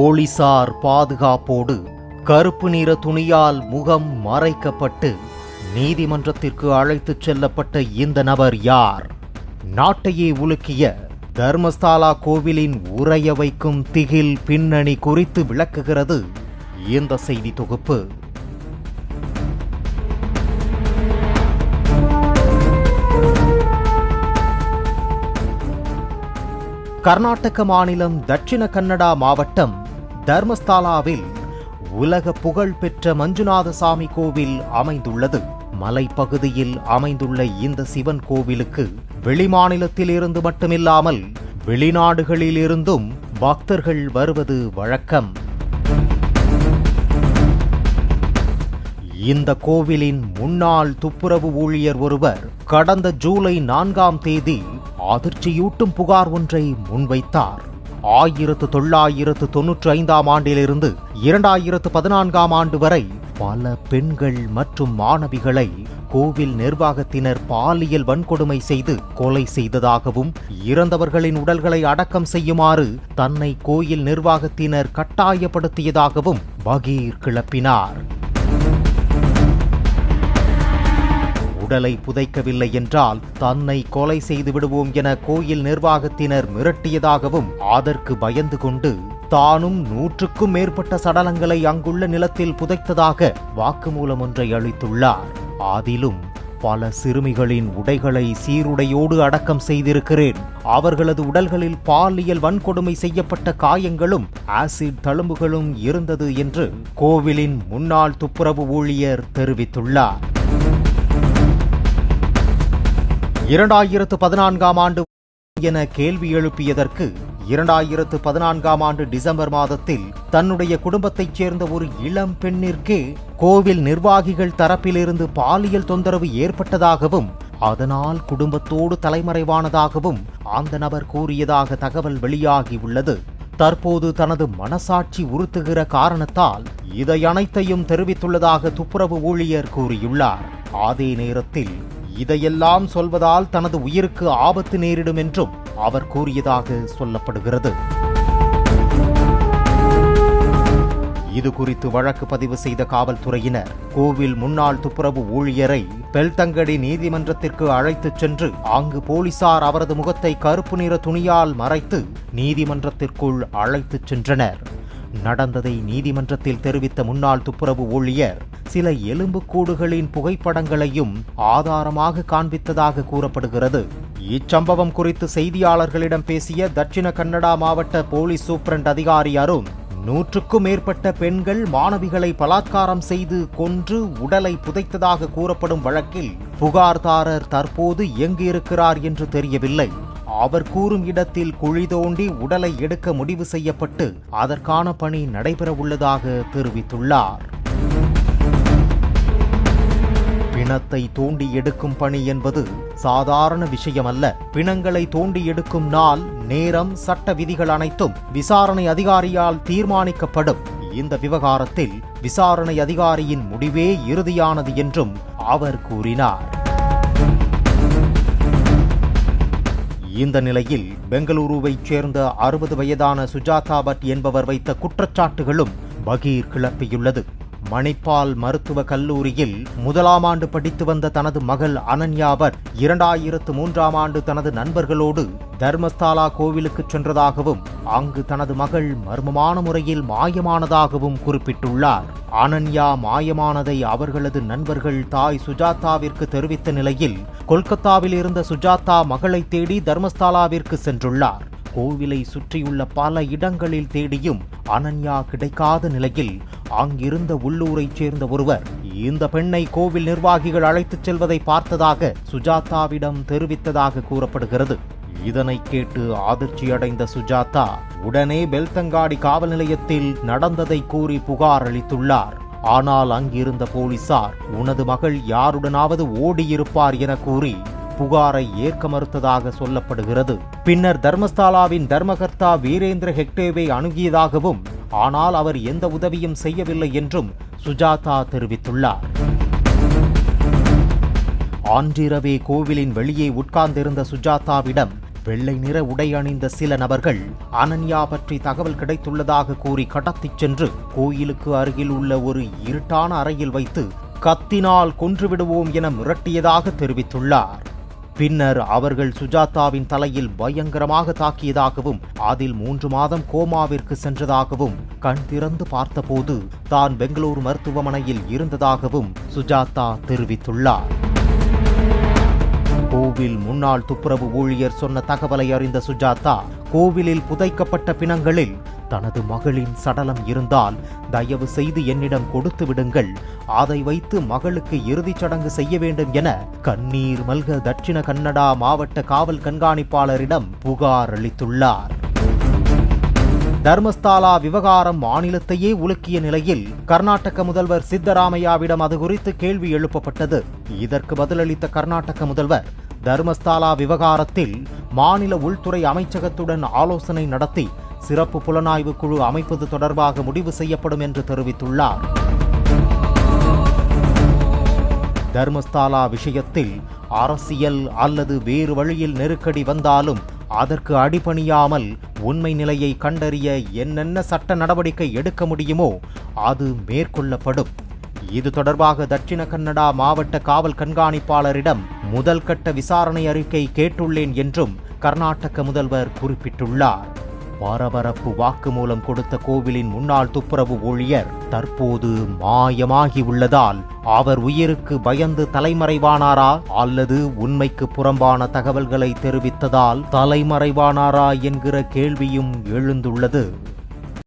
போலீசார் பாதுகாப்போடு கருப்பு நிற துணியால் முகம் மறைக்கப்பட்டு நீதிமன்றத்திற்கு அழைத்துச் செல்லப்பட்ட இந்த நபர் யார்? நாட்டையே உலுக்கிய தர்மஸ்தாலா கோவிலின் உறைய வைக்கும் திகில் பின்னணி குறித்து விளக்குகிறது இந்த செய்தி தொகுப்பு. கர்நாடக மாநிலம் தட்சிண கன்னடா மாவட்டம் தர்மஸ்தாலாவில் உலக புகழ் பெற்ற மஞ்சுநாத சாமி கோவில் அமைந்துள்ளது. மலைப்பகுதியில் அமைந்துள்ள இந்த சிவன் கோவிலுக்கு வெளிமாநிலத்தில் இருந்து மட்டுமில்லாமல் வெளிநாடுகளில் இருந்தும் பக்தர்கள் வருவது வழக்கம். இந்த கோவிலின் முன்னாள் துப்புரவு ஊழியர் ஒருவர் கடந்த ஜூலை நான்காம் தேதி அதிர்ச்சியூட்டும் புகார் ஒன்றை முன்வைத்தார். ஆயிரத்து தொள்ளாயிரத்து தொன்னூற்றி ஐந்தாம் ஆண்டிலிருந்து இரண்டாயிரத்து பதினான்காம் ஆண்டு வரை பல பெண்கள் மற்றும் மாணவிகளை கோவில் நிர்வாகத்தினர் பாலியல் வன்கொடுமை செய்து கொலை செய்ததாகவும் இறந்தவர்களின் உடல்களை அடக்கம் செய்யுமாறு தன்னை கோயில் நிர்வாகத்தினர் கட்டாயப்படுத்தியதாகவும் பகீர் கிளப்பினார். உடலை புதைக்கவில்லை என்றால் தன்னை கொலை செய்து விடுவோம் என கோயில் நிர்வாகத்தினர் மிரட்டியதாகவும் அதற்கு பயந்து கொண்டு தானும் நூற்றுக்கும் மேற்பட்ட சடலங்களை அங்குள்ள நிலத்தில் புதைத்ததாக வாக்குமூலம் ஒன்றை அளித்துள்ளார். ஆதிலும் பல சிறுமிகளின் உடைகளை சீருடையோடு அடக்கம் செய்திருக்கிறேன். அவர்களது உடல்களில் பாலியல் வன்கொடுமை செய்யப்பட்ட காயங்களும் ஆசிட் தழும்புகளும் இருந்தது என்று கோவிலின் முன்னாள் துப்புரவு ஊழியர் தெரிவித்துள்ளார். இரண்டாயிரத்து பதினான்காம் ஆண்டு என கேள்வி எழுப்பியதற்கு இரண்டாயிரத்து பதினான்காம் ஆண்டு டிசம்பர் மாதத்தில் தன்னுடைய குடும்பத்தைச் சேர்ந்த ஒரு இளம் பெண்ணிற்கே கோவில் நிர்வாகிகள் தரப்பிலிருந்து பாலியல் தொந்தரவு ஏற்பட்டதாகவும் அதனால் குடும்பத்தோடு தலைமறைவானதாகவும் அந்த நபர் கூறியதாக தகவல் வெளியாகியுள்ளது தற்போது தனது மனசாட்சி உறுத்துகிற காரணத்தால் இதை அனைத்தையும் தெரிவித்துள்ளதாக துப்புரவு ஊழியர் கூறியுள்ளார். அதே நேரத்தில் இதையெல்லாம் சொல்வதால் தனது உயிருக்கு ஆபத்து நேரிடும் என்றும் அவர் கூறியதாக சொல்லப்படுகிறது. இது குறித்து வழக்கு பதிவு செய்த காவல்துறையினர் கோவில் முன்னாள் துப்புரவு ஊழியரை பெல்தங்கடி நீதிமன்றத்திற்கு அழைத்துச் சென்று அங்கு போலீசார் அவரது முகத்தை கருப்பு நிற துணியால் மறைத்து நீதிமன்றத்திற்குள் அழைத்துச் சென்றனர். நடந்ததை நீதிமன்றத்தில் தெரிவித்த முன்னாள் துப்புரவு ஊழியர் சில எலும்புக்கூடுகளின் புகைப்படங்களையும் ஆதாரமாக காண்பித்ததாக கூறப்படுகிறது. இச்சம்பவம் குறித்து செய்தியாளர்களிடம் பேசிய தட்சிண கன்னடா மாவட்ட போலீஸ் சூப்பரண்ட் அதிகாரி அருண் நூற்றுக்கும் மேற்பட்ட பெண்கள் மாணவிகளை பலாத்காரம் செய்து கொன்று உடலை புதைத்ததாக கூறப்படும் வழக்கில் புகார்தாரர் தற்போது எங்கு இருக்கிறார் என்று தெரியவில்லை. அவர் கூறும் இடத்தில் குழி தோண்டி உடலை எடுக்க முடிவு செய்யப்பட்டு அதற்கான பணி நடைபெறவுள்ளதாக தெரிவித்துள்ளார். பிணத்தை தோண்டி எடுக்கும் பணி என்பது சாதாரண விஷயமல்ல. பிணங்களை தோண்டி எடுக்கும் நாள் நேரம் சட்ட விதிகள் அனைத்தும் விசாரணை அதிகாரியால் தீர்மானிக்கப்படும். இந்த விவகாரத்தில் விசாரணை அதிகாரியின் முடிவே இறுதியானது என்றும் அவர் கூறினார். இந்த நிலையில் பெங்களூருவைச் சேர்ந்த அறுபது வயதான சுஜாதா பட் என்பவர் வைத்த குற்றச்சாட்டுகளும் பகீர் கிளப்பியுள்ளது. மணிப்பால் மருத்துவ கல்லூரியில் முதலாம் ஆண்டு படித்து வந்த தனது மகள் அனன்யா பட் இரண்டாயிரத்து மூன்றாம் ஆண்டு தனது நண்பர்களோடு தர்மஸ்தாலா கோவிலுக்கு சென்றதாகவும் அங்கு தனது மகள் மர்மமான முறையில் மாயமானதாகவும் குறிப்பிட்டுள்ளார். அனன்யா மாயமானதை அவர்களது நண்பர்கள் தாய் சுஜாதாவிற்கு தெரிவித்த நிலையில் கொல்கத்தாவில் இருந்த சுஜாதா மகளை தேடி தர்மஸ்தாலாவிற்கு சென்றுள்ளார். கோவிலை சுற்றியுள்ள பல இடங்களில் தேடியும் அனன்யா கிடைக்காத நிலையில் அங்கிருந்த உள்ளூரைச் சேர்ந்த ஒருவர் இந்த பெண்ணை கோவில் நிர்வாகிகள் அழைத்துச் செல்வதை பார்த்ததாக சுஜாதாவிடம் தெரிவித்ததாக கூறப்படுகிறது. இதனை கேட்டு அதிர்ச்சியடைந்த சுஜாதா உடனே பெல்தங்காடி காவல் நிலையத்தில் நடந்ததை கூறி புகார் அளித்துள்ளார். ஆனால் அங்கிருந்த போலீசார் உனது மகள் யாருடனாவது ஓடியிருப்பார் என கூறி புகாரை ஏற்க மறுத்ததாக சொல்லப்படுகிறது. பின்னர் தர்மஸ்தாலாவின் தர்மகர்த்தா வீரேந்திர ஹெக்டேவை அணுகியதாகவும் ஆனால் அவர் எந்த உதவியும் செய்யவில்லை என்றும் சுஜாதா தெரிவித்துள்ளார். ஆன்றிரவே கோவிலின் வெளியே உட்கார்ந்திருந்த சுஜாதாவிடம் வெள்ளை நிற உடை அணிந்த சில நபர்கள் அனன்யா பற்றி தகவல் கிடைத்துள்ளதாக கூறி கடத்திச் சென்று கோயிலுக்கு அருகில் உள்ள ஒரு இருட்டான அறையில் வைத்து கத்தினால் கொன்றுவிடுவோம் என மிரட்டியதாக தெரிவித்துள்ளார். பின்னர் அவர்கள் சுஜாதாவின் தலையில் பயங்கரமாக தாக்கியதாகவும் அதில் மூன்று மாதம் கோமாவிற்கு சென்றதாகவும் கண் திறந்து பார்த்தபோது தான் பெங்களூரு மருத்துவமனையில் இருந்ததாகவும் சுஜாதா தெரிவித்துள்ளார். கோவில் முன்னாள் துப்புரவு ஊழியர் சொன்ன தகவலை அறிந்த சுஜாதா கோவிலில் புதைக்கப்பட்ட பிணங்களில் தனது மகளின் சடலம் இருந்தால் தயவு செய்து என்னிடம் கொடுத்து விடுங்கள். அதை வைத்து மகளுக்கு இறுதிச் சடங்கு செய்ய வேண்டும் என கண்ணீர் மல்க தட்சிண கன்னடா மாவட்ட காவல் கண்காணிப்பாளரிடம் புகார் அளித்துள்ளார். தர்மஸ்தாலா விவகாரம் மாநிலத்தையே உலுக்கிய நிலையில் கர்நாடக முதல்வர் சித்தராமையாவிடம் அது குறித்து கேள்வி எழுப்பப்பட்டது. இதற்கு பதிலளித்த கர்நாடக முதல்வர் தர்மஸ்தாலா விவகாரத்தில் மாநில உள்துறை அமைச்சகத்துடன் ஆலோசனை நடத்தி சிறப்பு புலனாய்வு குழு அமைப்பது தொடர்பாக முடிவு செய்யப்படும் என்று தெரிவித்துள்ளார். தர்மஸ்தாலா விஷயத்தில் அரசியல் அல்லது வேறு வழியில் நெருக்கடி வந்தாலும் அதற்கு அடிபணியாமல் உண்மை நிலையை கண்டறிய என்னென்ன சட்ட நடவடிக்கை எடுக்க முடியுமோ அது மேற்கொள்ளப்படும். இது தொடர்பாக தட்சிண கன்னடா மாவட்ட காவல் கண்காணிப்பாளரிடம் முதல் கட்ட விசாரணை அறிக்கை கேட்டுள்ளேன் என்றும் கர்நாடக முதல்வர் குறிப்பிட்டுள்ளார். பரபரப்பு வாக்குமூலம் கொடுத்த கோவிலின் முன்னாள் துப்புரவு ஊழியர் தற்போது மாயமாகி உள்ளதால் அவர் உயிருக்கு பயந்து தலைமறைவானாரா அல்லது உண்மைக்கு புறம்பான தகவல்களை தெரிவித்ததால் தலைமறைவானாரா என்கிற கேள்வியும் எழுந்துள்ளது.